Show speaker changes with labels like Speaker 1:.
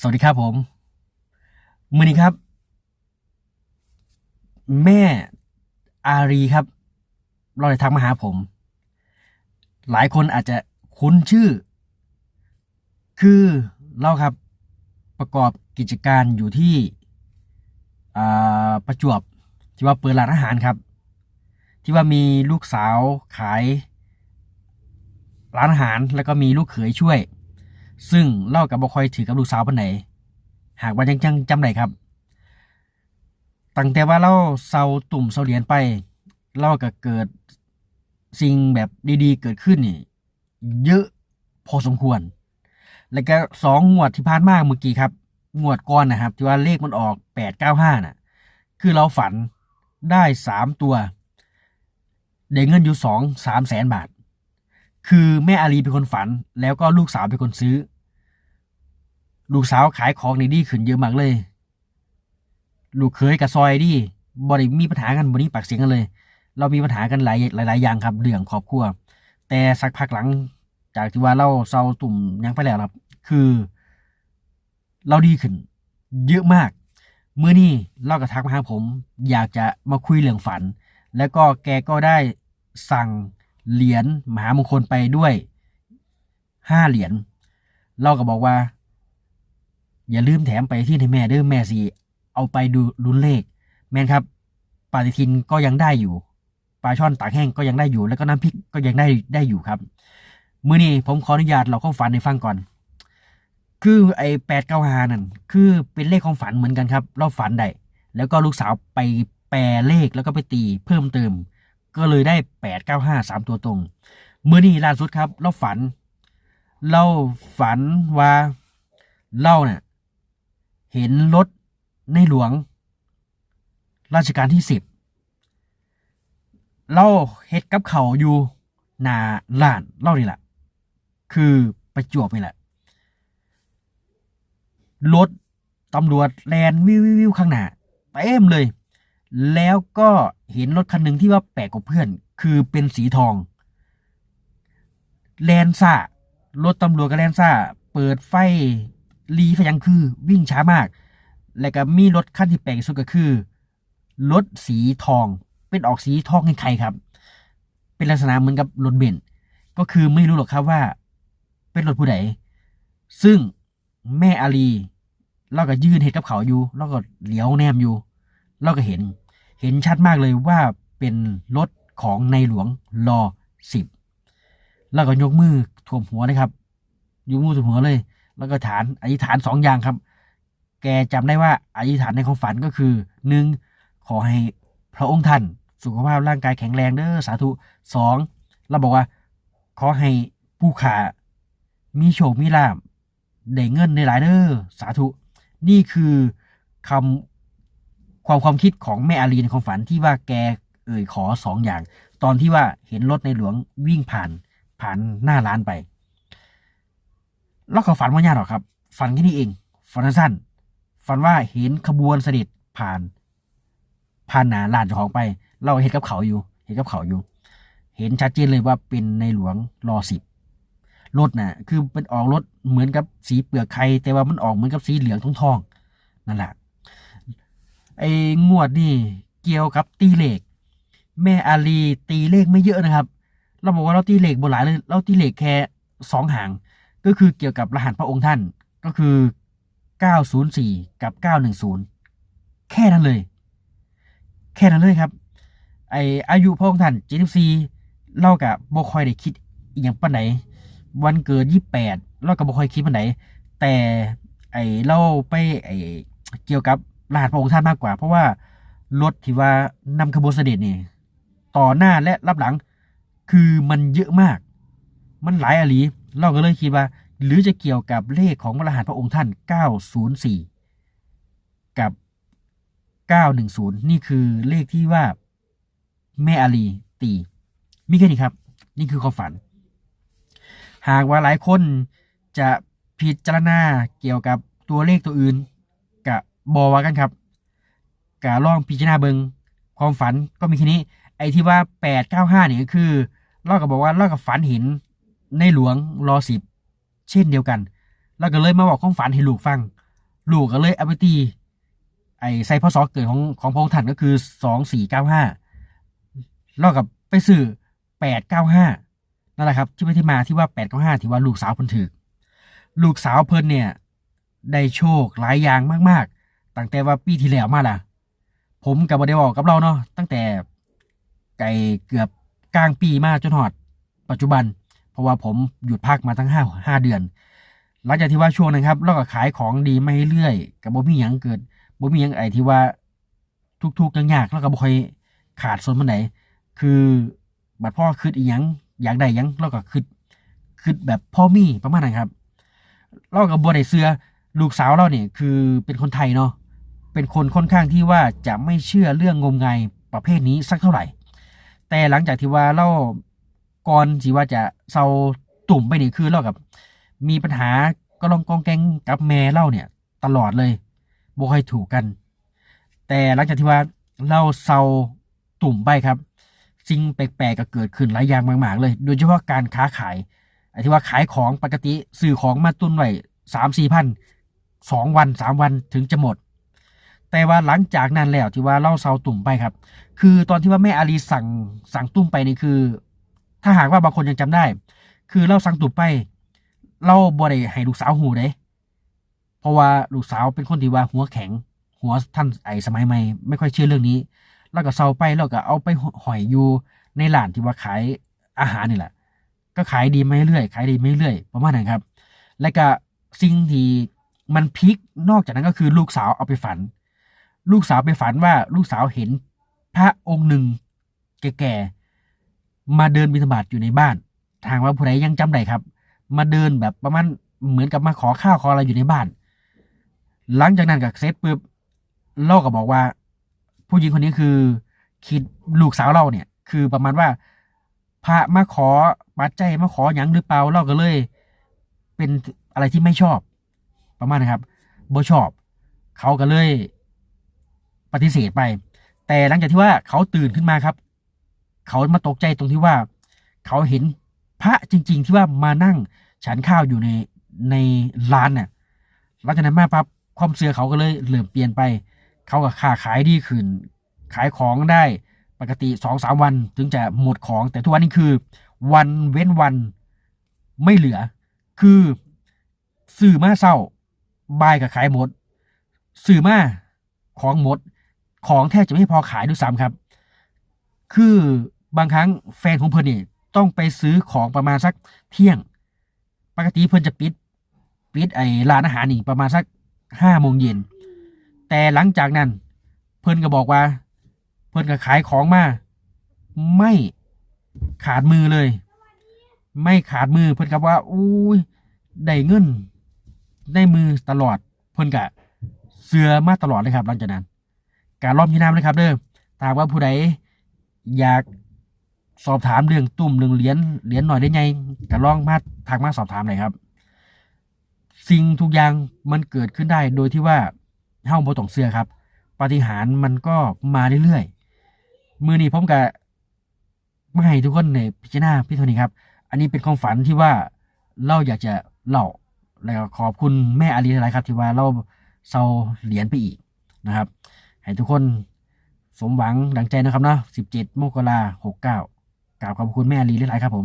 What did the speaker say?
Speaker 1: สวัสดีครับผมมือนี้ครับ แม่อารีครับ เราได้ทักมาหาผม หลายคนอาจจะคุ้นชื่อ คือเราครับประกอบกิจการอยู่ที่ประจวบที่ว่าเปิดร้านอาหารครับ ที่ว่ามีลูกสาวขายร้านอาหารแล้วก็มีลูกเขยช่วย ซึ่งเล่ากับบ่คอยถือกับลูกสาวปานไหน หากว่ายังจังจำได้ครับตั้งแต่ว่าเราเซาตุ่มเซาเหรียญไปเราก็เกิดสิ่งแบบดีๆ เกิดขึ้นนี่ เยอะพอสมควร แล้วก็สองงวดที่ผ่านมาเมื่อกี้ครับ งวดก่อนนะครับ ที่ว่าเลขมันออกแปดเก้าห้าน่ะ คือเราฝันได้สามตัวได้เงินอยู่สองสามแสนบาท คือแม่อาลีเป็นคนฝัน แล้วก็ลูกสาวเป็นคนซื้อ ลูกสาวขายของในดีขึ้นเยอะมากเลย ลูกเคยกับซอยดีบริมีปัญหากันบนนี้ปากเสียงกันเลย เรามีปัญหากันหลายหลายหลายอย่างครับเรื่องครอบครัว แต่สักพักหลัง จากที่ว่าเราเศร้าตุ่มยังไปแล้วครับ คือ เราดีขึ้น เยอะมากเมื่อนี้เราก็ทักมาหาผม อยากจะมาคุยเรื่องฝัน แล้วก็แกก็ได้สั่ง เหรียญมหามงคลไปด้วยห้าเหรียญเราก็บอกว่า อย่าลืมแถมไปที่ให้แม่เด้อแม่สิเอาไปดูลุ้นเลข แม่นครับปฏิทินก็ยังได้อยู่ปลาช่อนตากแห้งก็ยังได้อยู่ แล้วก็น้ำพริกก็ยังได้ได้อยู่ครับ มือนี้ผมขออนุญาตเราข้อฝันให้ฟังก่อน คือไอ้แปดเก้าหานั่นคือเป็นเลขของฝันเหมือนกันครับ เราฝันได้แล้วก็ลูกสาวไปแปลเลขแล้วก็ไปตีเพิ่มเติม ก็เลยได้แปดเก้าห้าสามตัวตรง เมื่อนี้ล่าสุดครับ เราฝัน เราฝันว่าเราเนี่ยเห็นรถในหลวง ราชการที่สิบเราเฮ็ดกับเขาอยู่หนาล้านเล่านี่แหละคือประจวบนี่แหละรถตำรวจแลนวิววิวข้างหน้าเต็มเลย แล้วก็เห็นรถคันหนึ่งที่ว่าแปลกกว่าเพื่อน คือเป็นสีทอง แลนซ่ารถตำรวจกับแลนซ่า เปิดไฟรีไฟยังคือ วิ่งช้ามาก แล้วก็มีรถคันที่แปลกสุดก็คือรถสีทอง เป็นออกสีทองคล้ายๆครับ เป็นลักษณะเหมือนกับรถเบนซ์ก็คือไม่รู้หรอกครับว่า เป็นรถผู้ใดซึ่งแม่อาลีเราก็ยืนเห็นกับเขาอยู่เราก็เหลียวแนมอยู่ เราก็เห็นเห็นชัดมากเลยว่าเป็นรถของในหลวงรอสิบแล้วก็ยกมือท่วมหัวนะครับยกมือท่วมหัวเลย แล้วก็ฐานอธิษฐานสองอย่างครับ แกจำได้ว่าอธิษฐานในความฝันก็คือหนึ่งขอให้พระองค์ท่านสุขภาพร่างกายแข็งแรงเด้อสาธุสองเราบอกว่า ขอให้ผู้ขามีโชคมีลาภได้เงินในหลายเด้อสาธุ นี่คือคำ ความความคิดของแม่อารีในความฝันที่ว่าแกเอ่ยขอสองอย่าง ตอนที่ว่าเห็นรถในหลวงวิ่งผ่านผ่านหน้าร้านไป แล้วก็ฝันว่ายากหรอครับ ฝันแค่นี้เองฝันสั้นฝันว่าเห็นขบวนเสด็จผ่าน ผ่านหนาลานเจ้าของไป เราเห็นกับเขาอยู่ เห็นกับเขาอยู่ เห็นชัดเจนเลยว่าเป็นในหลวงรอสิบรถน่ะ คือเป็นออกรถเหมือนกับสีเปลือกไข่แต่ว่ามันออกเหมือนกับสีเหลืองทองทองๆนั่นแหละ ไอ้งวดนี่เกี่ยวกับตีเลขแม่อาลีตีเลขไม่เยอะนะครับ เราบอกว่าเราตีเลขบนหลายเลยเราตีเลขแค่สองหาง ก็คือเกี่ยวกับรหัสพระองค์ท่านก็คือ 904 กับ 910 แค่นั้นเลย แค่นั้นเลยครับ ไออายุพระองค์ท่าน74เล่ากับบคอยได้คิดอย่างปานไหน วันเกิด 28เล่ากับบคอยคิดปานไหน แต่ไอเล่าไปไอเกี่ยวกับ รหัสพระองค์ท่านมากกว่า เพราะว่ารถที่ว่านำขบวนเสด็จนี่ต่อหน้าและรับหลัง คือมันเยอะมาก มันหลายอลีเราก็เลยคิดว่า หรือจะเกี่ยวกับเลขของรหัสพระองค์ท่าน 904 กับ 910 นี่คือเลขที่ว่าแม่อาลีตีมีแค่นี้ครับ นี่คือความฝัน หากว่าหลายคนจะพิจารณาเกี่ยวกับตัวเลขตัวอื่น บอว่ากันครับกะลองพิจารณาเบิงความฝันก็มีแค่นี้ ไอ้ที่ว่า895เก้าห้านี่ยก็คือเราก็บอกว่าเราก็ฝันเห็นในหลวงรอสิบเช่นเดียวกันแล้วก็เลยมาบอกความฝันให้ลูกฟัง ลูกก็เลยเอาไปตีไอ้ใส่พศเกิดของของพงค์ท่านก็คือสองสี่เก้าห้าแล้วกับไปซื้อแปดเก้าห้านั่นแหละครับที่ไปที่มาที่ว่าแปดเก้าห้าที่ว่าลูกสาวเพิ่นถือลูกสาวเพิ่นเนี่ย ได้โชคหลายอย่างมากๆ ตั้งแต่ว่าปีที่แล้วมาล่ะ ผมกับบไดบอกกับเราเนาะตั้งแต่ไก่เกือบกลางปีมาจนหอด ปัจจุบัน เพราะว่าผมหยุดพักมาตั้งห้าห้าเดือน หลังจากที่ว่าช่วงนั้นครับเราก็ขายของดีไม่เรื่อยกับบ่มีหยังเกิดบ่มีหยังไอที่ว่าทุกๆยากแล้วก็บ่ค่อยขาดส่วนมันไหนคือบัดพ่อคืดอีหยังอยากได้หยังเราก็คืดคืดแบบพ่อมีประมาณนั้นครับเราก็บ่ได้เสื้อลูกสาวเราเนี่ยคือเป็นคนไทยเนาะ เป็นคนค่อนข้างที่ว่าจะไม่เชื่อเรื่องงมงายประเภทนี้สักเท่าไหร่ แต่หลังจากที่ว่าเราก่อนสิว่าจะเซาตุ่มไปนี่คือเรากับ มีปัญหาก็ลองกองแกงกับแม่เล่าเนี่ย ตลอดเลยบ่ค่อยถูกกัน แต่หลังจากที่ว่าเราเซาตุ่มไปครับสิ่งแปลกๆก็เกิดขึ้นหลายอย่างมากๆเลย โดยเฉพาะการค้าขายไอ้ที่ว่าขายของปกติซื้อของมาตุนไว้สามสี่พันสองวันสามวันถึงจะหมด แต่ว่าหลังจากนั้นแล้วที่ว่าเล่าเซาตุ่มไปครับ คือตอนที่ว่าแม่อาลีสั่งสั่งตุ่มไปนี่คือ ถ้าหากว่าบางคนยังจำได้ คือเราสั่งตุ่มไปเราบ่ได้ให้ลูกสาวหูเด้เพราะว่าลูกสาวเป็นคนที่ว่าหัวแข็ง หัวท่านไอสมัยใหม่ไม่ค่อยเชื่อเรื่องนี้ แล้วก็เซาไปแล้วก็เอาไปหอยอยู่ในร้านที่ว่าขายอาหารนี่แหละก็ขายดีไม่เรื่อยขายดีไม่เรื่อยประมาณนั้นครับ และก็สิ่งที่มันพีคนอกจากนั้นก็คือลูกสาวเอาไปฝัน ลูกสาวไปฝันว่าลูกสาวเห็น พระองค์หนึ่ง แก่ๆมาเดินบิณฑบาตอยู่ในบ้าน ทางว่าผู้ใดยังจำได้ครับ มาเดินแบบประมาณเหมือนกับมาขอข้าวขออะไรอยู่ในบ้าน หลังจากนั้นกับเซตปุ๊บเราก็บอกว่า ผู้หญิงคนนี้คือ คิดลูกสาวเราเนี่ย คือประมาณว่า พระมาขอปัจจัยมาขอหยังหรือเปล่าเราก็เลย เป็นอะไรที่ไม่ชอบ ประมาณนะครับบ่ชอบ เขาก็เลย ปฏิเสธไป แต่หลังจากที่ว่าเขาตื่นขึ้นมาครับ เขามาตกใจตรงที่ว่า เขาเห็นพระจริง ๆ ที่ว่ามานั่งฉันข้าวอยู่ในในร้านน่ะหลังจากนั้นมาปั๊บความเสื่อเขาก็เลยเริ่มเปลี่ยนไป เขาก็ค้าขายดีขึ้น ขายของได้ปกติสองสามวันถึงจะหมดของ แต่ทุกวันนี้คือ วันเว้นวันไม่เหลือ คือสื่อมาเศร้าบายกับขายหมด สื่อมาของหมด ของแทบจะไม่พอขายด้วยซ้ำครับ คือบางครั้งแฟนของเพิ่นนี่ต้องไปซื้อของประมาณสักเที่ยง ปกติเพิ่นจะปิดปิดไอ้ร้านอาหารนี่ประมาณสักห้าโมงเย็น แต่หลังจากนั้น เพิ่นก็บอกว่า เพิ่นก็ขายของมาไม่ขาดมือเลย ไม่ขาดมือเพิ่นก็ว่าอุ้ยได้เงินได้มือตลอด เพิ่นก็เสือมาตลอดเลยครับหลังจากนั้น การรอบที่น้ำนะครับเด้อถาหากว่าผู้ใดอยากสอบถามเรื่องตุ่มเรื่องเหรียญเหรียญหน่อยได้ไงก็ลองมาทางมาสอบถามหน่อยครับ สิ่งทุกอย่างมันเกิดขึ้นได้โดยที่ว่าเฮ้าบ่ต้องเสื้อครับ ปาฏิหาริย์มันก็มาเรื่อยๆมือนี้ผมกับไม่ให้ทุกคนในพิจารณาพี่โทนี่ครับ อันนี้เป็นความฝันที่ว่าเราอยากจะเล่าแล้วขอบคุณแม่อาลีหลายๆครับ ที่ว่าเราเซาเหรียญไปอีกนะครับ ให้ทุกคนสมหวังดังใจนะครับเนาะ17 มกราคม69กล่าวขอบคุณแม่อาลีหลายๆครับผม